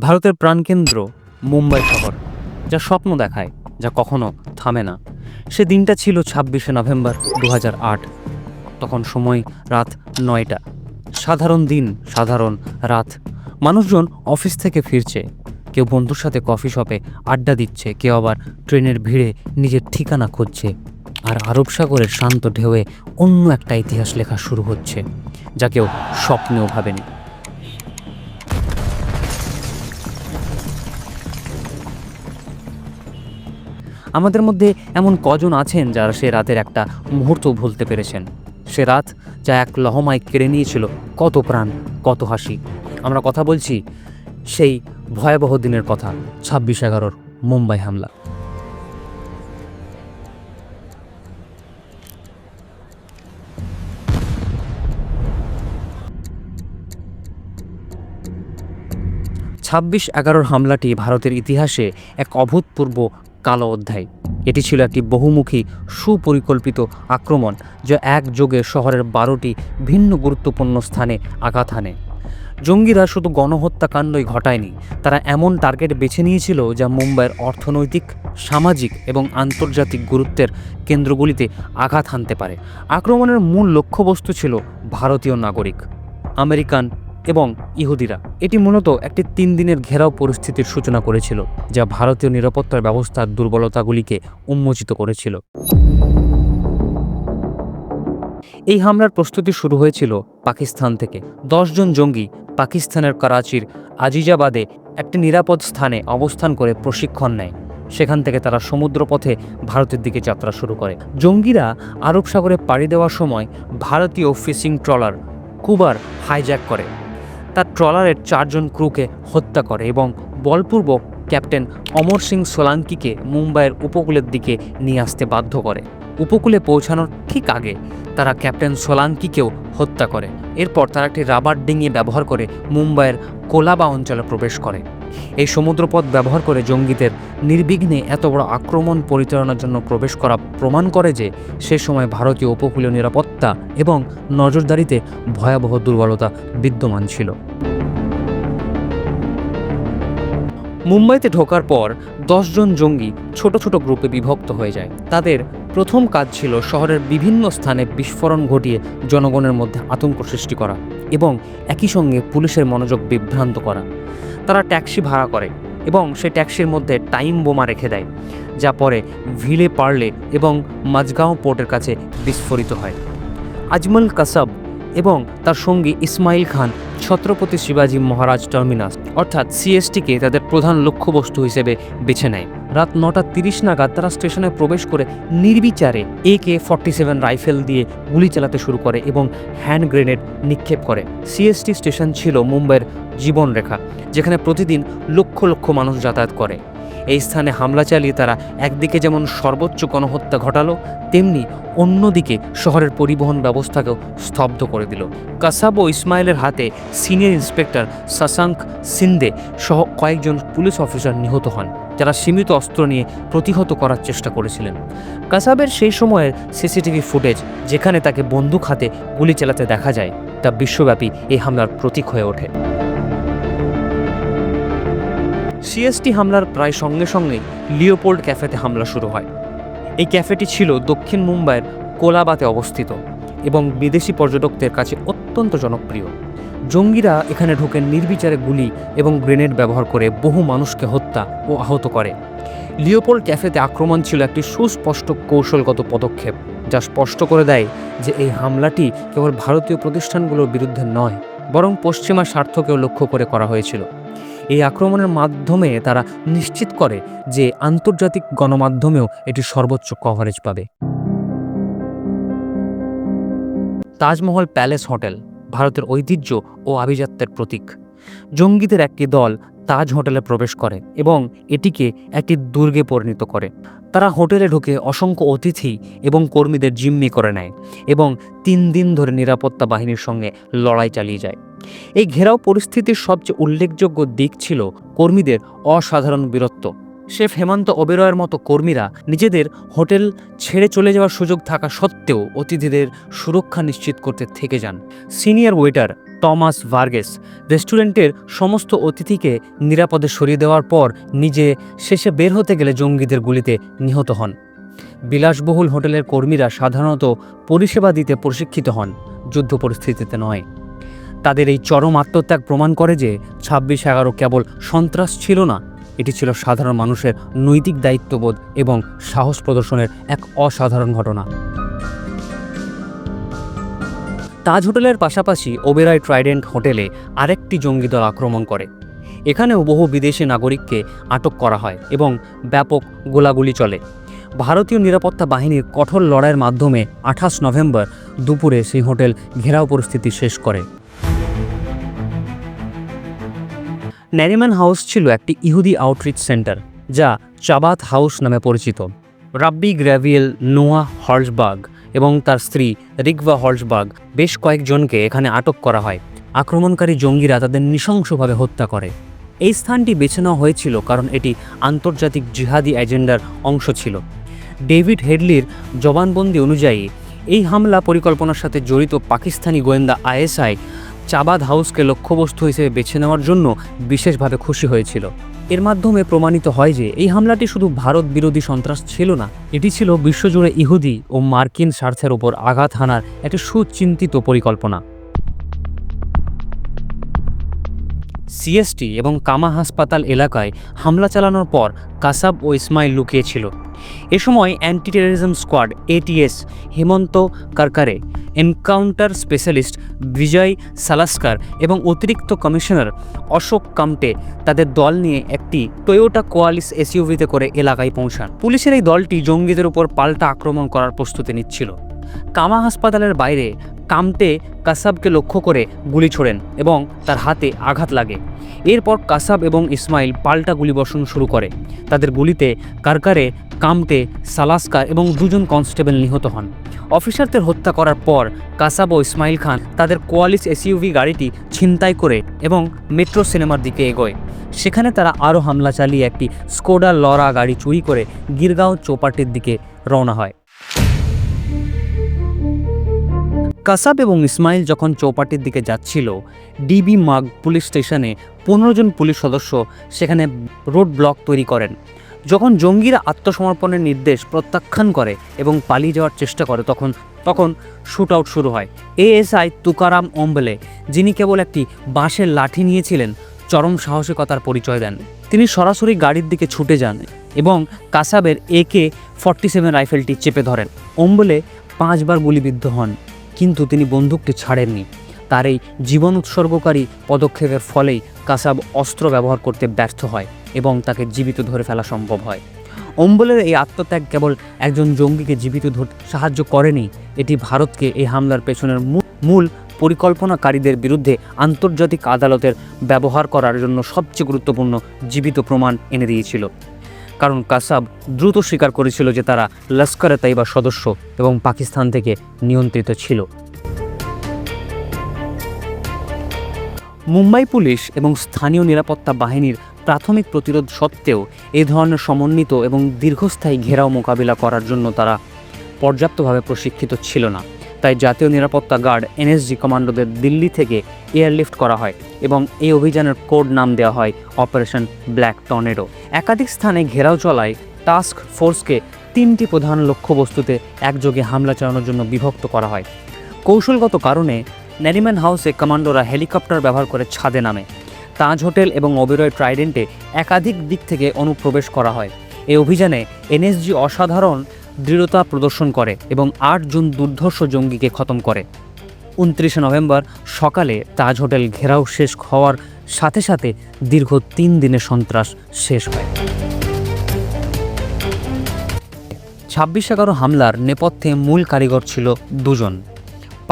ভারতের প্রাণকেন্দ্র মুম্বাই শহর, যা স্বপ্ন দেখায়, যা কখনো থামে না। সে দিনটা ছিল ছাব্বিশে নভেম্বর দু হাজার আট। তখন সময় রাত নয়টা। সাধারণ দিন, সাধারণ রাত। মানুষজন অফিস থেকে ফিরছে। কেউ বন্ধুর সাথে কফি শপে আড্ডা দিচ্ছে, কেউ আবার ট্রেনের ভিড়ে নিজের ঠিকানা খুঁজছে। আর আরব সাগরের শান্ত ঢেউয়ে অন্য একটা ইতিহাস লেখা শুরু হচ্ছে, যা কেউ স্বপ্নেও ভাবেনি। আমাদের মধ্যে এমন কজন আছেন যারা সে রাতের একটা মুহূর্ত ভুলতে পেরেছেন। সে রাত যা এক লহমায় কেড়ে নিয়েছিল, কত প্রাণ, কত হাসি। আমরা কথা বলছি সেই ভয়াবহ দিনের কথা, ছাব্বিশ এগারোর মুম্বাই হামলা। ছাব্বিশ এগারোর হামলাটি ভারতের ইতিহাসে এক অভূতপূর্ব কালো অধ্যায়। এটি ছিল একটি বহুমুখী, সুপরিকল্পিত আক্রমণ যা একযোগে শহরের বারোটি ভিন্ন গুরুত্বপূর্ণ স্থানে আঘাত হানে। জঙ্গিরা শুধু গণহত্যাকাণ্ডই ঘটায়নি, তারা এমন টার্গেট বেছে নিয়েছিল যা মুম্বাইয়ের অর্থনৈতিক, সামাজিক এবং আন্তর্জাতিক গুরুত্বের কেন্দ্রগুলিতে আঘাত হানতে পারে। আক্রমণের মূল লক্ষ্যবস্তু ছিল ভারতীয় নাগরিক। আমেরিকান এবং ইহুদিরা। এটি মূলত একটি তিন দিনের ঘেরাও পরিস্থিতির সূচনা করেছিল, যা ভারতীয় নিরাপত্তার ব্যবস্থার দুর্বলতাগুলিকে উন্মোচিত করেছিল। এই হামলার প্রস্তুতি শুরু হয়েছিল পাকিস্তান থেকে। দশজন জঙ্গি পাকিস্তানের করাচির আজিজাবাদে একটি নিরাপদ স্থানে অবস্থান করে প্রশিক্ষণ নেয়। সেখান থেকে তারা সমুদ্রপথে ভারতের দিকে যাত্রা শুরু করে। জঙ্গিরা আরব সাগরে পাড়ি দেওয়ার সময় ভারতীয় ফিশিং ট্রলার কুবার হাইজ্যাক করে। তার ট্রলারের চারজন ক্রুকে হত্যা করে এবং বলপূর্বক ক্যাপ্টেন অমর সিং সোলাঙ্কিকে মুম্বাইয়ের উপকূলের দিকে নিয়ে আসতে বাধ্য করে। উপকূলে পৌঁছানোর ঠিক আগে তারা ক্যাপ্টেন সোলাঙ্কিকেও হত্যা করে। এরপর তারা একটি রাবার ডিঙিয়ে ব্যবহার করে মুম্বাইয়ের কোলাবা অঞ্চলে প্রবেশ করে। এই সমুদ্রপথ ব্যবহার করে জঙ্গিদের নির্বিঘ্নে এত বড় আক্রমণ পরিচালনার জন্য প্রবেশ করা প্রমাণ করে যে সে সময় ভারতীয় উপকূলীয় নিরাপত্তা এবং নজরদারিতে ভয়াবহ দুর্বলতা বিদ্যমান ছিল। মুম্বাইতে ঢোকার পর দশজন জঙ্গি ছোট ছোট গ্রুপে বিভক্ত হয়ে যায়। তাদের প্রথম কাজ ছিল শহরের বিভিন্ন স্থানে বিস্ফোরণ ঘটিয়ে জনগণের মধ্যে আতঙ্ক সৃষ্টি করা এবং একই সঙ্গে পুলিশের মনোযোগ বিভ্রান্ত করা। তারা ট্যাক্সি ভাড়া করে এবং সে ট্যাক্সির মধ্যে টাইম বোমা রেখে দেয়, যা পরে ভিলে পারলে এবং মাজগাঁও পোর্টের কাছে বিস্ফোরিত হয়। আজমল কাসাব এবং তার সঙ্গী ইসমাইল খান, ছত্রপতি শিবাজী মহারাজ টার্মিনাস, অর্থাৎ সিএসটিকে তাদের প্রধান লক্ষ্যবস্তু হিসেবে বেছে নেয়। রাত নটা তিরিশ নাগাদ তারা স্টেশনে প্রবেশ করে নির্বিচারে A K forty seven rifle দিয়ে গুলি চালাতে শুরু করে এবং হ্যান্ড গ্রেনেড নিক্ষেপ করে। সিএসটি স্টেশন ছিল মুম্বাইয়ের জীবনরেখা, যেখানে প্রতিদিন লক্ষ লক্ষ মানুষ যাতায়াত করে। এই স্থানে হামলা চালিয়ে তারা একদিকে যেমন সর্বোচ্চ গণহত্যা ঘটালো, তেমনি অন্যদিকে শহরের পরিবহন ব্যবস্থাকেও স্তব্ধ করে দিল। কাসাব ও ইসমাইলের হাতে সিনিয়র ইন্সপেক্টর শশাঙ্ক সিন্দে সহ কয়েকজন পুলিশ অফিসার নিহত হন, যারা সীমিত অস্ত্র নিয়ে প্রতিহত করার চেষ্টা করেছিলেন। কাসাবের সেই সময়ের সিসিটিভি ফুটেজ, যেখানে তাকে বন্দুক হাতে গুলি চালাতে দেখা যায়, তা বিশ্বব্যাপী এই হামলার প্রতীক হয়ে ওঠে। সিএসটি হামলার প্রায় সঙ্গে সঙ্গেই লিওপোল্ড ক্যাফেতে হামলা শুরু হয়। এই ক্যাফেটি ছিল দক্ষিণ মুম্বাইয়ের কোলাবাতে অবস্থিত এবং বিদেশি পর্যটকদের কাছে অত্যন্ত জনপ্রিয়। জঙ্গিরা এখানে ঢুকে নির্বিচারে গুলি এবং গ্রেনেড ব্যবহার করে বহু মানুষকে হত্যা ও আহত করে। লিওপোল্ড ক্যাফেতে আক্রমণ ছিল একটি সুস্পষ্ট কৌশলগত পদক্ষেপ, যা স্পষ্ট করে দেয় যে এই হামলাটি কেবল ভারতীয় প্রতিষ্ঠানগুলোর বিরুদ্ধে নয়, বরং পশ্চিমা স্বার্থকেও লক্ষ্য করে করা হয়েছিল। এই আক্রমণের মাধ্যমে তারা নিশ্চিত করে যে আন্তর্জাতিক গণমাধ্যমেও এটি সর্বোচ্চ কভারেজ পাবে। তাজমহল প্যালেস হোটেল ভারতের ঐতিহ্য ও আভিজাত্যের প্রতীক। জঙ্গিদের একটি দল তাজ হোটেলে প্রবেশ করে এবং এটিকে একটি দুর্গে পরিণত করে। তারা হোটেলে ঢুকে অসংখ্য অতিথি এবং কর্মীদের জিম্মি করে নেয় এবং তিন দিন ধরে নিরাপত্তা বাহিনীর সঙ্গে লড়াই চালিয়ে যায়। এই ঘেরাও পরিস্থিতির সবচেয়ে উল্লেখযোগ্য দিক ছিল কর্মীদের অসাধারণ বীরত্ব। শেফ হেমন্ত ওবেরয়ের মতো কর্মীরা নিজেদের হোটেল ছেড়ে চলে যাওয়ার সুযোগ থাকা সত্ত্বেও অতিথিদের সুরক্ষা নিশ্চিত করতে থেকে যান। সিনিয়র ওয়েটার টমাস ভার্গেস রেস্টুরেন্টের সমস্ত অতিথিকে নিরাপদে সরিয়ে দেওয়ার পর নিজে শেষে বের হতে গেলে জঙ্গিদের গুলিতে নিহত হন। বিলাসবহুল হোটেলের কর্মীরা সাধারণত পরিষেবা দিতে প্রশিক্ষিত হন। যুদ্ধ পরিস্থিতিতে নয়। তাদের এই চরম আত্মত্যাগ প্রমাণ করে যে ছাব্বিশ এগারো কেবল সন্ত্রাস ছিল না, এটি ছিল সাধারণ মানুষের নৈতিক দায়িত্ববোধ এবং সাহস প্রদর্শনের এক অসাধারণ ঘটনা। তাজ হোটেলের পাশাপাশি ওবেরাই ট্রাইডেন্ট হোটেলে আরেকটি জঙ্গি দল আক্রমণ করে। এখানেও বহু বিদেশি নাগরিককে আটক করা হয় এবং ব্যাপক গোলাগুলি চলে। ভারতীয় নিরাপত্তা বাহিনীর কঠোর লড়াইয়ের মাধ্যমে আঠাশ নভেম্বর দুপুরে সেই হোটেল ঘেরাও পরিস্থিতি শেষ করে। ন্যারিম্যান হাউস ছিল একটি ইহুদি আউটরিচ সেন্টার যা চাবাত হাউস নামে পরিচিত। রাব্বি গ্র্যাভিয়েল নোয়া হর্সবার্গ এবং তার স্ত্রী রিকভা হর্সবার্গ বেশ কয়েকজনকে এখানে আটক করা হয়। আক্রমণকারী জঙ্গিরা তাদের নৃশংসভাবে হত্যা করে। এই স্থানটি বেছে নেওয়া হয়েছিল কারণ এটি আন্তর্জাতিক জিহাদি এজেন্ডার অংশ ছিল। ডেভিড হেডলির জবানবন্দি অনুযায়ী, এই হামলা পরিকল্পনার সাথে জড়িত পাকিস্তানি গোয়েন্দা আইএসআই চাবাদ হাউসকে লক্ষ্যবস্তু হিসেবে বেছে নেওয়ার জন্য বিশেষভাবে খুশি হয়েছিল। এর মাধ্যমে প্রমাণিত হয় যে এই হামলাটি শুধু ভারত বিরোধী সন্ত্রাস ছিল না, এটি ছিল বিশ্বজুড়ে ইহুদি ও মার্কিন স্বার্থের ওপর আঘাত হানার একটি সুচিন্তিত পরিকল্পনা। সিএসটি এবং কামা হাসপাতাল এলাকায় হামলা চালানোর পর কাসাব ও ইসমাইল লুকিয়েছিল। এ সময় anti terrorism squad ATS Hemant Karkare encounter specialist Vijay Salaskar এবং অতিরিক্ত কমিশনার অশোক কামটে তাদের দল নিয়ে একটি টয়োটা কোয়ালিস এসইউভিতে করে এলাকায় পৌঁছান। পুলিশের এই দলটি জঙ্গিদের উপর পাল্টা আক্রমণ করার প্রস্তুতি নিচ্ছিল। কামা হাসপাতালের বাইরে কামতে কাসাবকে লক্ষ্য করে গুলি ছোড়েন এবং তার হাতে আঘাত লাগে। এরপর কাসাব এবং ইসমাইল পাল্টা গুলিবর্ষণ শুরু করে। তাদের গুলিতে কারকারে, কামতে সালাস্কার এবং দুজন কনস্টেবল নিহত হন। অফিসারদের হত্যা করার পর কাসাব ও ইসমাইল খান তাদের কোয়ালিস এসইউভি গাড়িটি ছিনতাই করে এবং মেট্রো সিনেমার দিকে এগোয়। সেখানে তারা আরও হামলা চালিয়ে একটি স্কোডা লরা গাড়ি চুরি করে গিরগাঁও চৌপাটির দিকে রওনা হয়। কাসাব এবং ইসমাইল যখন চৌপাটির দিকে যাচ্ছিল, ডিবি মাগ পুলিশ স্টেশনে পনেরো জন পুলিশ সদস্য সেখানে রোড ব্লক তৈরি করেন। যখন জঙ্গিরা আত্মসমর্পণের নির্দেশ প্রত্যাখ্যান করে এবং পালিয়ে যাওয়ার চেষ্টা করে, তখন তখন শ্যুট আউট শুরু হয়। এএসআই তুকারাম ওম্বলে যিনি কেবল একটি বাঁশের লাঠি নিয়েছিলেন, চরম সাহসিকতার পরিচয় দেন। তিনি সরাসরি গাড়ির দিকে ছুটে যান এবং কাসাবের একে ফর্টি সেভেন রাইফেলটি চেপে ধরেন। অম্বলে পাঁচবার গুলিবিদ্ধ হন। কিন্তু তিনি বন্দুকটি ছাড়েননি। তার এই জীবন উৎসর্গকারী পদক্ষেপের ফলেই কাসাব অস্ত্র ব্যবহার করতে ব্যর্থ হয় এবং তাকে জীবিত ধরে ফেলা সম্ভব হয়। অম্বলের এই আত্মত্যাগ কেবল একজন জঙ্গিকে জীবিত ধরতে সাহায্য করেনি, এটি ভারতকে এই হামলার পেছনের মূল- মূল পরিকল্পনাকারীদের বিরুদ্ধে আন্তর্জাতিক আদালতের ব্যবহার করার জন্য সবচেয়ে গুরুত্বপূর্ণ জীবিত প্রমাণ এনে দিয়েছিল। কারণ কাসাব দ্রুত স্বীকার করেছিল যে তারা লস্করে তাইবা সদস্য এবং পাকিস্তান থেকে নিয়ন্ত্রিত ছিল। মুম্বাই পুলিশ এবং স্থানীয় নিরাপত্তা বাহিনীর প্রাথমিক প্রতিরোধ সত্ত্বেও এ ধরনের সমন্বিত এবং দীর্ঘস্থায়ী ঘেরাও মোকাবিলা করার জন্য তারা পর্যাপ্তভাবে প্রশিক্ষিত ছিল না। তাই জাতীয় নিরাপত্তা গার্ড এনএসজি কমান্ডোদের দিল্লি থেকে এয়ারলিফট করা হয়। এবং এই অভিযানের কোড নাম দেওয়া হয় অপারেশন ব্ল্যাক টর্নেডো। একাধিক স্থানে ঘেরাও চলায় টাস্ক ফোর্সকে তিনটি প্রধান লক্ষ্যবস্তুতে একযোগে হামলা চালানোর জন্য বিভক্ত করা হয়। কৌশলগত কারণে ন্যারিম্যান হাউসে কমান্ডোরা হেলিকপ্টার ব্যবহার করে ছাদে নামে। তাজ হোটেল এবং অবিরয় ট্রাইডেন্টে একাধিক দিক থেকে অনুপ্রবেশ করা হয়। এই অভিযানে এনএসজি অসাধারণ দৃঢ়তা প্রদর্শন করে এবং আট জন দুর্ধর্ষ জঙ্গিকে খতম করে। উনত্রিশে নভেম্বর সকালে তাজ হোটেল ঘেরাও শেষ হওয়ার সাথে সাথে দীর্ঘ তিন দিনের সন্ত্রাস শেষ হয়। ছাব্বিশ এগারো হামলার নেপথ্যে মূল কারিগর ছিল দুজন,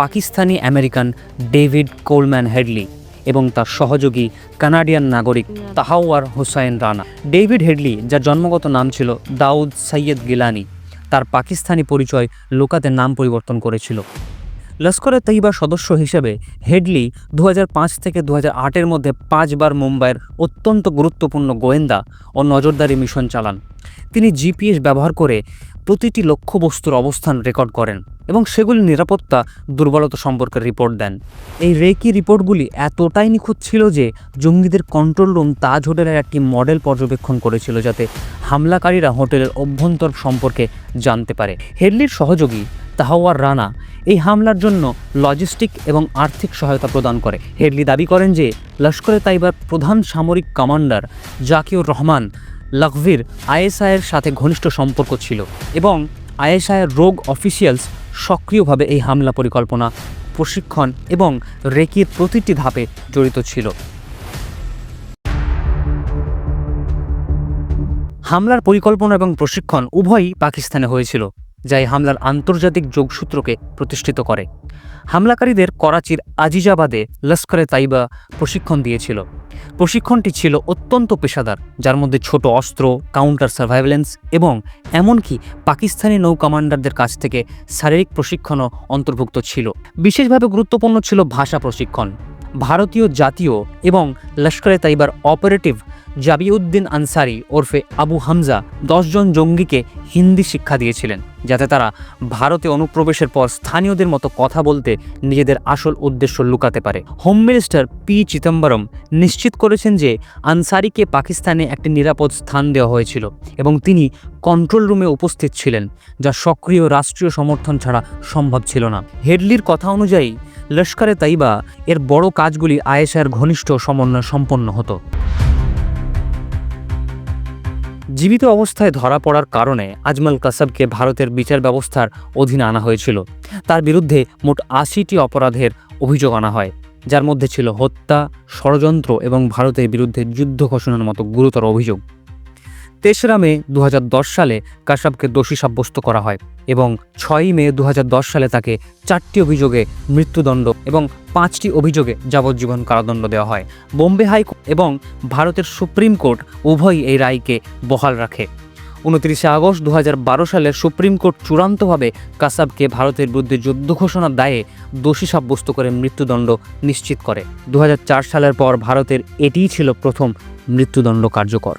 Pakistani American David Coleman Headley এবং তার সহযোগী কানাডিয়ান নাগরিক তাহাওয়ার হোসাইন রানা। ডেভিড হেডলি, যার জন্মগত নাম ছিল দাউদ সৈয়দ গিলানি, তার পাকিস্তানি পরিচয় লোকাতে নাম পরিবর্তন করেছিল। লস্করে তৈবার সদস্য হিসেবে হেডলি দু হাজার পাঁচ থেকে দু হাজার আটের মধ্যে পাঁচবার মুম্বাইয়ের অত্যন্ত গুরুত্বপূর্ণ গোয়েন্দা ও নজরদারি মিশন চালান। তিনি জিপিএস ব্যবহার করে প্রতিটি লক্ষ্যবস্তুর অবস্থান রেকর্ড করেন এবং সেগুলি নিরাপত্তা দুর্বলতা সম্পর্কে রিপোর্ট দেন। এই রেকি রিপোর্টগুলি এতটাই নিখুঁত ছিল যে জঙ্গিদের কন্ট্রোল রুম তাজ হোটেলের একটি মডেল পর্যবেক্ষণ করেছিল যাতে হামলাকারীরা হোটেলের অভ্যন্তর সম্পর্কে জানতে পারে। হেডলির সহযোগী তাহাওয়ার রানা এই হামলার জন্য লজিস্টিক এবং আর্থিক সহায়তা প্রদান করে। হেডলি দাবি করেন যে লস্করে তাইবার প্রধান সামরিক কমান্ডার জাকিউর রহমান লখভির আইএসআইয়ের সাথে ঘনিষ্ঠ সম্পর্ক ছিল এবং আইএসআইয়ের রোগ অফিসিয়ালস সক্রিয়ভাবে এই হামলা পরিকল্পনা, প্রশিক্ষণ এবং রেকির প্রতিটি ধাপে জড়িত ছিল। হামলার পরিকল্পনা এবং প্রশিক্ষণ উভয়ই পাকিস্তানে হয়েছিল। যা এই হামলার আন্তর্জাতিক যোগসূত্রকে প্রতিষ্ঠিত করে। হামলাকারীদের করাচির আজিজাবাদে লস্করে তাইবা প্রশিক্ষণ দিয়েছিল। প্রশিক্ষণটি ছিল অত্যন্ত পেশাদার, যার মধ্যে ছোট অস্ত্র, কাউন্টার সার্ভাইভেলেন্স এবং এমনকি পাকিস্তানি নৌ কমান্ডারদের কাছ থেকে শারীরিক প্রশিক্ষণও অন্তর্ভুক্ত ছিল। বিশেষভাবে গুরুত্বপূর্ণ ছিল ভাষা প্রশিক্ষণ। ভারতীয় জাতীয় এবং লস্করে তাইবার অপারেটিভ জাবিউদ্দিন আনসারি ওরফে আবু হামজা দশজন জঙ্গিকে হিন্দি শিক্ষা দিয়েছিলেন, যাতে তারা ভারতে অনুপ্রবেশের পর স্থানীয়দের মতো কথা বলতে নিজেদের আসল উদ্দেশ্য লুকাতে পারে। হোম মিনিস্টার পি চিদম্বরম নিশ্চিত করেছেন যে আনসারিকে পাকিস্তানে একটি নিরাপদ স্থান দেওয়া হয়েছিল এবং তিনি কন্ট্রোল রুমে উপস্থিত ছিলেন, যা সক্রিয় রাষ্ট্রীয় সমর্থন ছাড়া সম্ভব ছিল না। হেডলির কথা অনুযায়ী লস্করে তাইবা এর বড় কাজগুলি আয়েশার ঘনিষ্ঠ সমন্বয় সম্পন্ন হতো। জীবিত অবস্থায় ধরা পড়ার কারণে আজমল কাসাবকে ভারতের বিচার ব্যবস্থার অধীনে আনা হয়েছিল। তার বিরুদ্ধে মোট আশিটি অপরাধের অভিযোগ আনা হয়, যার মধ্যে ছিল হত্যা, ষড়যন্ত্র এবং ভারতের বিরুদ্ধে যুদ্ধ ঘোষণার মতো গুরুতর অভিযোগ। তেসরা মে দু হাজার দশ সালে কাসাবকে দোষী সাব্যস্ত করা হয় এবং ছয়ই মে দু হাজার দশ সালে তাকে চারটি অভিযোগে মৃত্যুদণ্ড এবং পাঁচটি অভিযোগে যাবজ্জীবন কারাদণ্ড দেওয়া হয়। বোম্বে হাইকোর্ট এবং ভারতের সুপ্রিম কোর্ট উভয়ই এই রায়কে বহাল রাখে। উনত্রিশে আগস্ট দু হাজার বারো সালে সুপ্রিম কোর্ট চূড়ান্তভাবে কাসাবকে ভারতের বিরুদ্ধে যুদ্ধ ঘোষণার দায়ে দোষী সাব্যস্ত করে মৃত্যুদণ্ড নিশ্চিত করে। দু হাজার চার সালের পর ভারতের এটিই ছিল প্রথম মৃত্যুদণ্ড কার্যকর।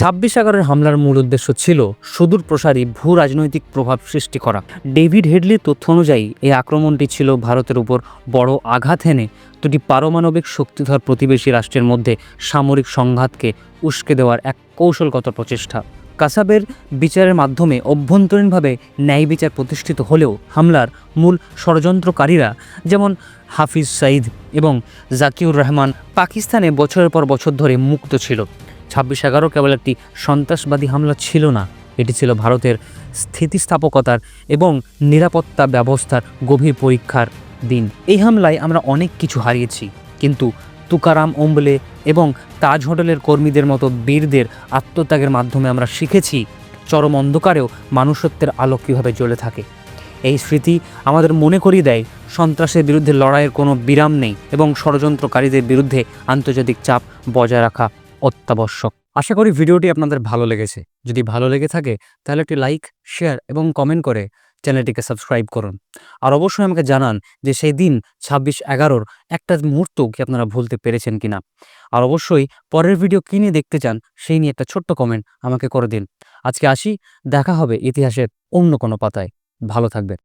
ছাব্বিশ এগারোর হামলার মূল উদ্দেশ্য ছিল সুদূর প্রসারী ভূ রাজনৈতিক প্রভাব সৃষ্টি করা। ডেভিড হেডলির তথ্য অনুযায়ী, এই আক্রমণটি ছিল ভারতের উপর বড় আঘাত এনে দুটি পারমাণবিক শক্তিধর প্রতিবেশী রাষ্ট্রের মধ্যে সামরিক সংঘাতকে উস্কে দেওয়ার এক কৌশলগত প্রচেষ্টা। কাসাবের বিচারের মাধ্যমে অভ্যন্তরীণভাবে ন্যায় বিচার প্রতিষ্ঠিত হলেও হামলার মূল ষড়যন্ত্রকারীরা যেমন হাফিজ সাইদ এবং জাকিউর রহমান পাকিস্তানে বছরের পর বছর ধরে মুক্ত ছিল। ছাব্বিশ এগারো কেবল একটি সন্ত্রাসবাদী হামলা ছিল না। এটি ছিল ভারতের স্থিতিস্থাপকতার এবং নিরাপত্তা ব্যবস্থার গভীর পরীক্ষার দিন। এই হামলায় আমরা অনেক কিছু হারিয়েছি, কিন্তু তুকারাম ওম্বলে এবং তাজ হোটেলের কর্মীদের মতো বীরদের আত্মত্যাগের মাধ্যমে আমরা শিখেছি চরম অন্ধকারেও মানুষত্বের আলো কীভাবে জ্বলে থাকে। এই স্মৃতি আমাদের মনে করিয়ে দেয়, সন্ত্রাসের বিরুদ্ধে লড়াইয়ের কোনো বিরাম নেই এবং ষড়যন্ত্রকারীদের বিরুদ্ধে আন্তর্জাতিক চাপ বজায় রাখা অত্যাবশ্যক। আশা করি ভিডিওটি আপনাদের ভালো লেগেছে। যদি ভালো লেগে থাকে, তাহলে একটি লাইক, শেয়ার এবং কমেন্ট করে চ্যানেলটিকে সাবস্ক্রাইব করুন। আর অবশ্যই আমাকে জানান যে সেই দিন ছাব্বিশ এগারোর একটা মুহূর্ত কি আপনারা ভুলতে পেরেছেন কিনা। আর অবশ্যই পরের ভিডিও কী নিয়ে দেখতে চান, সেই নিয়ে একটা ছোট্ট কমেন্ট আমাকে করে দিন। আজকে আসি, দেখা হবে ইতিহাসের অন্য কোনো পাতায়। ভালো থাকবেন।